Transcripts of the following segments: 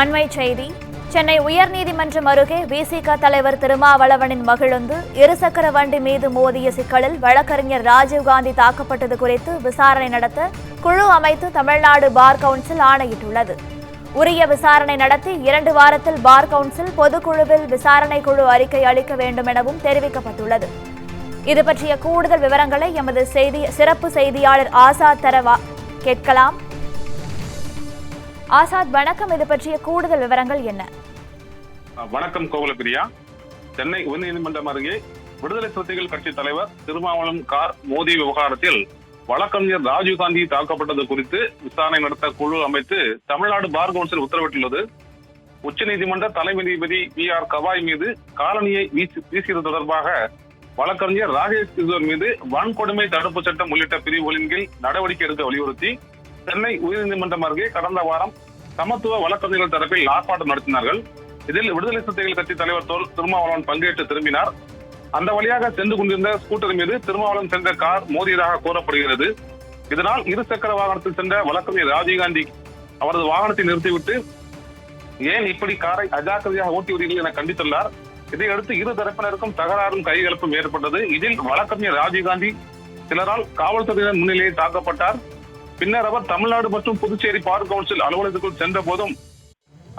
அண்மை செய்தி சென்னை உயர்நீதிமன்றம் அருகே விசிக தலைவர் திருமாவளவனின் மகிழுந்து இருசக்கர வண்டி மீது மோதிய சிக்கலில் வழக்கறிஞர் ராஜீவ்காந்தி தாக்கப்பட்டது குறித்து விசாரணை நடத்த குழு அமைத்து தமிழ்நாடு பார் கவுன்சில் ஆணையிட்டுள்ளது. உரிய விசாரணை நடத்தி இரண்டு வாரத்தில் பார் கவுன்சில் பொதுக்குழுவில் விசாரணை குழு அறிக்கை அளிக்க வேண்டும் எனவும் தெரிவிக்கப்பட்டுள்ளது. இது பற்றிய கூடுதல் விவரங்களை எமது செய்தி சிறப்பு செய்தியாளர் ஆசாத் தரவா கேட்கலாம். ஆசாத் வணக்கம். இது பற்றிய கூடுதல் விவரங்கள் என்ன? வணக்கம் கோகுலபிரியா சென்னை உயர்நீதிமன்றம் அருகே விடுதலை சிறுத்தைகள் கட்சி தலைவர் திருமாவளவன் கார் மோதி விவகாரத்தில் வழக்கறிஞர் ராஜீவ்காந்தி தாக்கப்பட்டது குறித்து விசாரணை நடத்த குழு அமைத்து தமிழ்நாடு பார் கவுன்சில் உத்தரவிட்டுள்ளது. உச்சநீதிமன்ற தலைமை நீதிபதி பி ஆர் கவாய் மீது காலனியை வீசியது தொடர்பாக வழக்கறிஞர் ராஜேஷ் கிஷோர் மீது வன்கொடுமை தடுப்பு சட்டம் உள்ளிட்ட பிரிவுகளின் கீழ் நடவடிக்கை எடுக்க வலியுறுத்தி சென்னை உயர்நீதிமன்றம் அருகே கடந்த வாரம் சமத்துவ வழக்கறிஞர்கள் தரப்பில் ஆர்ப்பாட்டம் நடத்தினார்கள். இதில் விடுதலை சிறுத்தைகள் கட்சி தலைவர் தோல் திருமாவளவன் பங்கேற்று திரும்பினார். அந்த வழியாக சென்று கொண்டிருந்த ஸ்கூட்டர் மீது திருமாவளவன் சென்ற கார் மோதியதாக கூறப்படுகிறது. இதனால் இருசக்கர வாகனத்தில் சென்ற வழக்கறிஞர் ராஜீவ்காந்தி அவரது வாகனத்தை நிறுத்திவிட்டு ஏன் இப்படி காரை அஜாக்கிரதையாக ஓட்டி வருகிறீர்கள் என கண்டித்துள்ளார். இதையடுத்து இரு தரப்பினருக்கும் தகராறும் கைகலப்பும் ஏற்பட்டது. இதில் வழக்கறிஞர் ராஜீவ்காந்தி சிலரால் காவல்துறையினர் முன்னிலையில் தாக்கப்பட்டார். பின்னர் அவர் தமிழ்நாடு மற்றும் புதுச்சேரி பார் கவுன்சில் அலுவலகத்துக்குள் சென்ற போதும்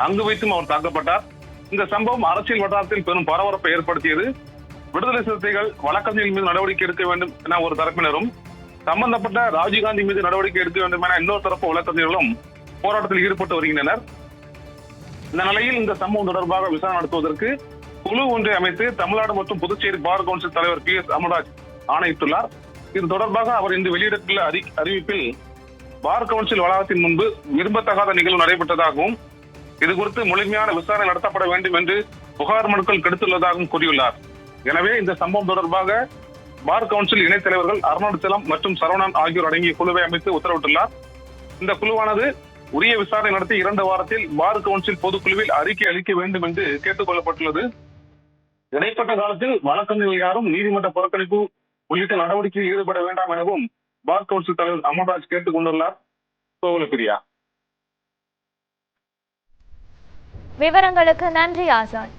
அங்கு வைத்தும் அவர் தாக்கப்பட்டார். இந்த சம்பவம் அரசியல் வட்டாரத்தில் பெரும் பரபரப்பை ஏற்படுத்தியது. விடுதலை சிறுத்தைகள் வழக்கறிஞர்கள் மீது நடவடிக்கை எடுக்க வேண்டும் என ஒரு தரப்பினரும் சம்பந்தப்பட்ட ராஜீவ்காந்தி மீது நடவடிக்கை எடுக்க வேண்டும் என இன்னொரு தரப்பு வழக்கறிஞர்களும் போராட்டத்தில் ஈடுபட்டு வருகின்றனர். இந்த நிலையில் இந்த சம்பவம் தொடர்பாக விசாரணை நடத்துவதற்கு குழு ஒன்றை அமைத்து தமிழ்நாடு மற்றும் புதுச்சேரி பார் கவுன்சில் தலைவர் பி எஸ் அமர்ராஜ் ஆணையிட்டுள்ளார். இது தொடர்பாக அவர் இன்று வெளியிட்டுள்ள அறிவிப்பில் பார் கவுன்சில் வளாகத்தின் முன்பு விரும்பத்தகாத நிகழ்வு நடைபெற்றதாகவும் இது குறித்து முழுமையான விசாரணை நடத்தப்பட வேண்டும் என்று புகார் மனுக்கள் கெடுத்துள்ளதாகவும் கூறியுள்ளார். எனவே இந்த சம்பவம் தொடர்பாக பார் கவுன்சில் இணைத் தலைவர்கள் அருணாச்சலம் மற்றும் சரவணன் ஆகியோர் அடங்கிய குழுவை அமைத்து உத்தரவிட்டுள்ளார். இந்த குழுவானது உரிய விசாரணை நடத்தி இரண்டு வாரத்தில் பார் கவுன்சில் பொதுக்குழுவில் அறிக்கை அளிக்க வேண்டும் என்று கேட்டுக் கொள்ளப்பட்டுள்ளது. இடைப்பட்ட காலத்தில் வழக்கறிஞர்கள் யாரும் நீதிமன்ற புறக்கணிப்பு உள்ளிட்ட நடவடிக்கையில் ஈடுபட வேண்டாம் எனவும் பார் கவுன்சில் தலைவர் அமர்ராஜ் கேட்டுக் கொண்டுள்ளார். விவரங்களுக்கு நன்றி ஆசான்.